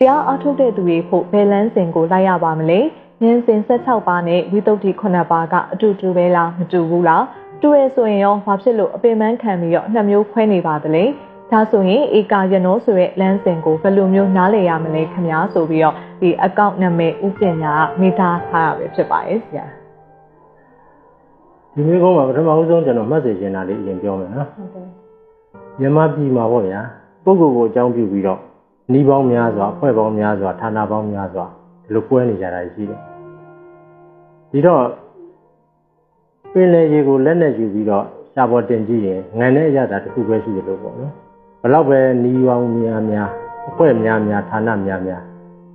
တရားအားထုတ်တဲ့သူတွေဖို့ဘယ်လန်းစဉ်ကိုလိုက်ရပါမလဲဉာဏ်စဉ်16ပါးနဲ့ဝိသုဒ္ဓိ9ပါးကအတူတူပဲလားမတူဘူးလားတူရဲဆိုရင်ရောဘာဖြစ်လို့အပင်ပန်းခံပြီးတော့နှစ်မျိုးခွဲနေပါသလဲဒါဆိုရင်ဧကာယနောဆိုတဲ့လမ်းစဉ်ကိုဘယ်လိုမျိုးနားလည်ရမလဲခင်ဗျာဆိုပြီးတော့ဒီအကောင့်နာမည်ဥပညာကမိသားထားရပဲဖြစ်ပါရဲ့ဆရာဒီမျိုးကုန်းမှာပထမဦးဆုံးကျွန်တော်မှတ်စေချင်တာလေးအရင်ပြောမယ်နော်ဟုတ်ကဲ့မြန်မာပြည်မှာပေါ့ဗျာပုဂ္ဂိုလ်ကိုအကြောင်းပြုပြီးတော့ နှီးပေါင်းများစွာအဖွဲ့ပေါင်းများစွာဌာနပေါင်းများစွာဒီလိုကွဲနေကြတာရှိတယ်ဒီတော့ပင်လေရေကိုလက်နဲ့ယူပြီးတော့ရှားပေါ်တင်ကြည့်ရင်ငံတဲ့အရသာတစ်ခုပဲရှိတယ်လို့ပေါ့နော်ဘလောက်ပဲနှီးပေါင်းများများအဖွဲ့များများဌာနများများ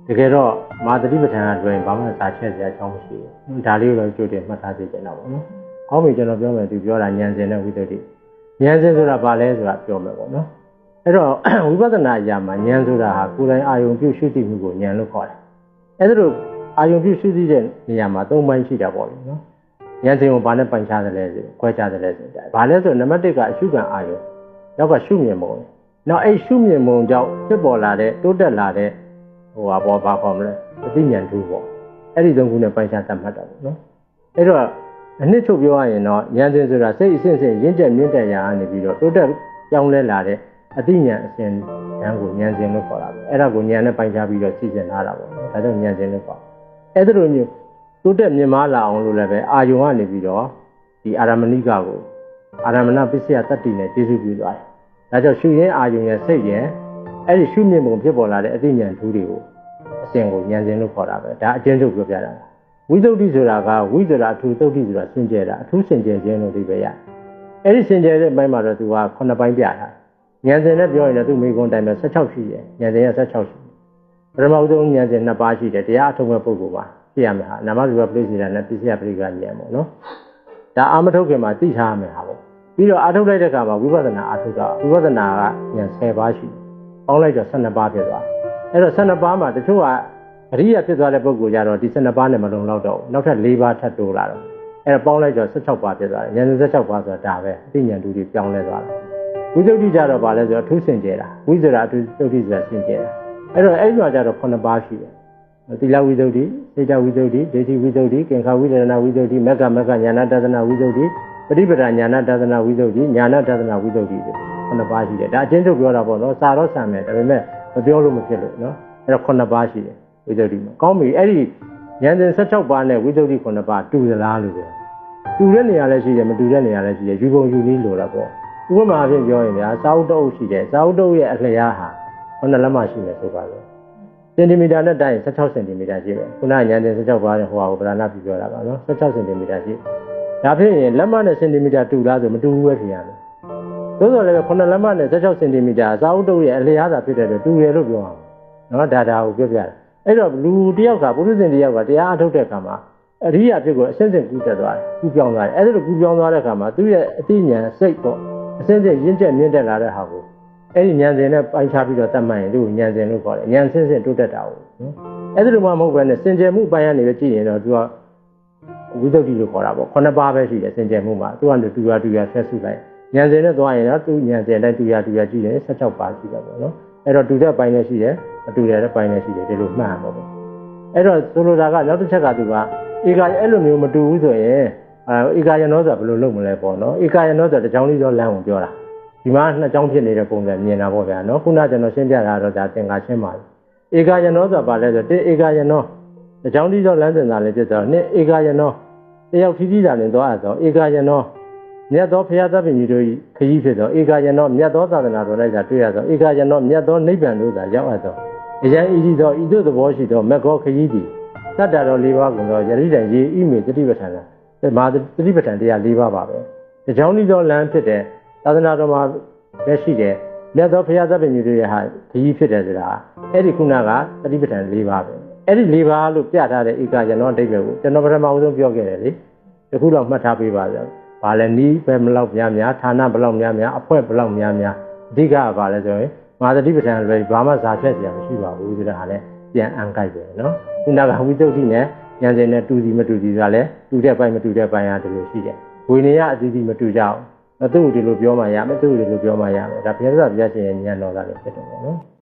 တကယ်တော့မာသတိပဋ္ဌာန်ကတွင်ဘာမှစာချက်စရာအကြောင်းမရှိဘူးဒါလေးကိုတော့ကြိုတင်မှတ်သားစေချင်တာပေါ့နော်။ကောင်းပြီကျွန်တော်ပြောမယ်သူပြောတာဉာဏ်စင်နဲ့ဝိသုဒ္ဓိဉာဏ်စင်ဆိုတာဘာလဲဆိုတာပြောမယ်ပေါ့နော်။ အဲ့တော့ဝိပဿနာအရာမှာဉာဏ်ဆိုတာဟာကိုယ်တိုင်အာယုံပြုရှုသိမှုကိုဉာဏ်လို့ခေါ်တယ်။အဲ့ဒါလိုအာယုံပြုရှုသိတဲ့နေရာမှာ၃ပိုင်းရှိတာပေါ့လေနော်။ဉာဏ်စင်ကိုဘာနဲ့ပိုင်ခြားတယ်လဲဆိုခွဲခြားတယ်လဲဆိုတော့ဘာလဲဆိုတော့နံပါတ်၁ကအရှုခံအာယုံနောက်ကရှုမြင်ပုံ။နောက်အဲ့ရှုမြင်ပုံကြောင့်ဖြစ်ပေါ်လာတဲ့တိုးတက်လာတဲ့ဟိုဟာပေါ်ဘာခေါ်မလဲအသိဉာဏ်ထူးပေါ့။အဲ့ဒီသုံးခုနဲ့ပိုင်ခြားတတ်မှတ်တာပေါ့နော်။အဲ့တော့အနှစ်ချုပ်ပြောရရင်တော့ဉာဏ်စဉ်ဆိုတာစိတ်အစဉ်စဉ်ရင့်ကျက်မြင့်တက်ရာကနေပြီးတော့တိုးတက်ကြောင်းလဲလာတဲ့ အသိဉာဏ်အစဉ်ဉာဏ်ကိုဉာဏ်စဉ်လို့ခေါ်တာပဲအဲ့ဒါကိုဉာဏ်နဲ့ပိုင်ခြားပြီးတော့သိကျင်လာတာပေါ့နော်ဒါကြောင့်ဉာဏ်စဉ်လို့ခေါ်အဲ့ဒါလိုမျိုးတိုးတက်မြင့်မားလာအောင်လို့လည်းပဲအာယုံကနေပြီးတော့ဒီအာရမဏိကကိုအာရမဏပစ္စယတတ္တိနဲ့ကျေစုပြုသွားတယ်ဒါကြောင့်ရှုရင်းအာယုံရဲ့စိတ်ရဲ့အဲ့ဒီရှုမြင်ပုံဖြစ်ပေါ်လာတဲ့အသိဉာဏ်ထူးတွေကိုအစဉ်ကိုဉာဏ်စဉ်လို့ခေါ်တာပဲဒါအကျဉ်းချုပ်ပြောပြတာဝိသုဒ္ဓိဆိုတာကဝိဇ္ဇရာအထူးသုဒ္ဓိဆိုတာစင်ကြယ်တာအထူးစင်ကြယ်ခြင်းလို့ဒီပဲရအဲ့ဒီစင်ကြယ်တဲ့ဘက်မှာတော့သူက9ပိုင်းပြတာ ဉာဏ်စဉ်နဲ့ပြောရင်လည်းသူမိကွန်တိုင်ပဲ16ရှိတယ်ဉာဏ်စဉ်က16ရှိတယ်ပထမဦးဆုံးဉာဏ်စဉ်2ပါးရှိတယ်တရားအထုံးမဲ့ပုဂ္ဂိုလ်ပါသိရမယ်ဟာနာမရူပပရိစ္ဆေဒနဲ့ပစ္စယပရိကဉာဏ်ပေါ့နော်ဒါအာမထုတ်ခင်မှာသိထားရမယ်ဟာပေါ့ပြီးတော့အာထုတ်လိုက်တဲ့အခါမှာဝိပဿနာအာထုတ်ကဝိပဿနာကဉာဏ်10ပါးရှိတယ်ပေါင်းလိုက်တော့12ပါးဖြစ်သွားအဲ့တော့12ပါးမှာတချို့ကအရိယာဖြစ်သွားတဲ့ပုဂ္ဂိုလ်ကြတော့ဒီ12ပါးနဲ့မလုံလောက်တော့ဘူးနောက်ထပ်4ပါးထပ်တိုးလာတော့အဲ့တော့ပေါင်းလိုက်တော့16ပါးဖြစ်သွားတယ်ဉာဏ်16ပါးဆိုတာဒါပဲအသိဉာဏ်တူတွေပြောင်းလဲသွားတယ် ဝိသုဒ္ဓိကြတော့ဗာလဲဆိုတော့အထူးစင်ကြယ်တာဝိဇ္ဇရာအထူးသုဒ္ဓိဆိုတာစင်ကြယ်တာအဲ့တော့အဲ့ဒီမှာကြတော့9ပါးရှိတယ်သီလဝိသုဒ္ဓိစေတဝိသုဒ္ဓိဒိဋ္ဌိဝိသုဒ္ဓိကင်္ခဝိဒရဏဝိသုဒ္ဓိမက္ကမက္ကညာနာတသနာဝိသုဒ္ဓိပฏิပဒညာနာတသနာဝိသုဒ္ဓိညာနာတသနာဝိသုဒ္ဓိ9ပါးရှိတယ်ဒါအချင်းချုပ်ပြောတာပေါ့နော်စာတော့ဆံမယ်ဒါပေမဲ့မပြောလို့မဖြစ်လို့နော်အဲ့တော့9ပါးရှိတယ်ဝိသုဒ္ဓိမှာကောင်းပြီအဲ့ဒီဉာဏ်စဉ်16ပါးနဲ့ဝိသုဒ္ဓိ9ပါးတူသလားလို့ပြောတူတဲ့နေရာလည်းရှိတယ်မတူတဲ့နေရာလည်းရှိတယ်ယူပုံယူနည်းလိုတာပေါ့ ဥပမာအဖြစ်ပြောရင်ဗျာစာအုပ်တအုပ်ရှိတယ်စာအုပ်တအုပ်ရဲ့အလျားဟာ9လက်မရှိမယ်ဆိုပါလို့စင်တီမီတာနဲ့တိုင်း16စင်တီမီတာရှိတယ်ခုနညာတင်16ပါးနဲ့ဟိုဟာကိုဗလာနာပြပြောတာပါနော်16စင်တီမီတာရှိဒါဖြစ်ရင်လက်မနဲ့စင်တီမီတာတူလားဆိုမတူဘူးပဲဖြစ်ရမယ်သို့တော်လည်း9လက်မနဲ့16စင်တီမီတာစာအုပ်တအုပ်ရဲ့အလျားသာဖြစ်တဲ့အတွက်တူတယ်လို့ပြောအောင်နော်ဒါဒါကိုပြောပြတယ်အဲ့တော့လူတယောက်ကပုရိသင်တယောက်ကတရားအထုတ်တဲ့အခါမှာအရိယာဖြစ်ကိုအစင်းစင်ကူးတက်သွားတယ်ကူးပြောင်းသွားတယ်အဲ့ဒါလိုကူးပြောင်းသွားတဲ့အခါမှာသူ့ရဲ့အသိဉာဏ်စိတ်ပေါ့ အစင်းစင်ရင့်ကျက်မြင့်တက်လာတဲ့ဟာကိုအဲ့ဒီဉာဏ်စဉ်နဲ့ပိုင်းခြားပြီးတော့တတ်မှတ်ရင်သူ့ဉာဏ်စဉ်လို့ခေါ်တယ်ဉာဏ်စင်းစင်တိုးတက်တာကိုနော်အဲ့ဒါလိုမှမဟုတ်ဘဲနဲ့စင်ကြယ်မှုပိုင်းကနေပဲကြည့်ရင်တော့သူကဝိသုဒ္ဓိလို့ခေါ်တာပေါ့ခုနှစ်ပါးပဲရှိတယ်စင်ကြယ်မှုမှာသူကတူရတူရဆက်စုလိုက်ဉာဏ်စဉ်နဲ့သွားရင်တော့သူဉာဏ်စဉ်တိုင်းတူရတူရကြည့်ရင်16ပါးရှိတယ်ပေါ့နော်အဲ့တော့တူတဲ့ပိုင်းလည်းရှိတယ်အတူတဲ့ပိုင်းလည်းရှိတယ်ဒီလိုမှတ်ရမှာပေါ့အဲ့တော့ဆိုလိုတာကနောက်တစ်ချက်ကသူကဧကအဲ့လိုမျိုးမတူဘူးဆိုရင် အဲဧကယနောဆိုတာဘယ်လိုလုပ်မလဲပေါ့နော်ဧကယနောဆိုတာတကြောင်လေးသောလမ်းကိုပြောတာဒီမှာနှစ်ကြောင်ဖြစ်နေတဲ့ပုံစံမြင်တာပေါ့ဗျာနော်ခုနကကျွန်တော်ရှင်းပြတာတော့ဒါသင်္ကာရှင်းပါပြီဧကယနောဆိုတာဘာလဲဆိုတေဧကယနောတကြောင်လေးသောလမ်းစဉ်သာလည်းဖြစ်တော့နှစ်ဧကယနောတယောက်ဖြည်းဖြည်းသာလည်းသွားရတော့ဧကယနောမြတ်သောဘုရားသခင်ကြီးတို့ခရီးဖြစ်သောဧကယနောမြတ်သောသာသနာတော်လိုက်တာတွေ့ရသောဧကယနောမြတ်သောနိဗ္ဗာန်တို့သာရောက်ရသောအရန်ဤသောဤသို့သဘောရှိသောမက်ကောခရီးသည်တတ္တတော်၄ပါးကုန်သောယရိတံရေဤမေတတိပဋ္ဌာန် မာတတိပဋ္ဌာန်တရား၄ပါးပါပဲ။ဒီကြောင့်ဤသောလမ်းဖြစ်တဲ့သာသနာတော်မှာလက်ရှိတဲ့မြတ်သောဘုရားသခင်ကြီးတို့ရဲ့ဟာခရီးဖြစ်တယ်ဆိုတာအဲ့ဒီခုနကတတိပဋ္ဌာန်၄ပါးပဲ။အဲ့ဒီ၄ပါးလို့ပြထားတဲ့ဧကကျွန်တော်အတိတ်ပဲကိုကျွန်တော်ပထမဦးဆုံးပြောခဲ့တယ်လေ။ဒီခုတော့မှတ်ထားပေးပါဗျာ။ဘာလဲနီးပဲမလောက်များများဌာနဘလောက်များများအဖွဲ့ဘလောက်များများအဓိကကဘာလဲဆိုရင်မာတတိပဋ္ဌာန်လည်းဘာမှဇာဖြတ်စရာမရှိပါဘူးဆိုတာဟာလည်းပြန်အံကြိုက်ပဲနော်ခုနကဝိသုဒ္ဓိနဲ့ ဉာဏ်စဉ်နဲ့တူစီမတူစီဆိုတာလည်းတူတဲ့ပိုင်းမတူတဲ့ပိုင်းဟာဒီလိုရှိတယ်ဝိနည်းအသီးသီးမတူကြအောင်သူ့ကိုဒီလိုပြောမှရမယ်သူ့ကိုဒီလိုပြောမှရမယ်ဒါဘုရားသခင်ဘုရားရှင်ရဲ့ဉာဏ်တော်သားလည်းဖြစ်တယ်ပေါ့နော်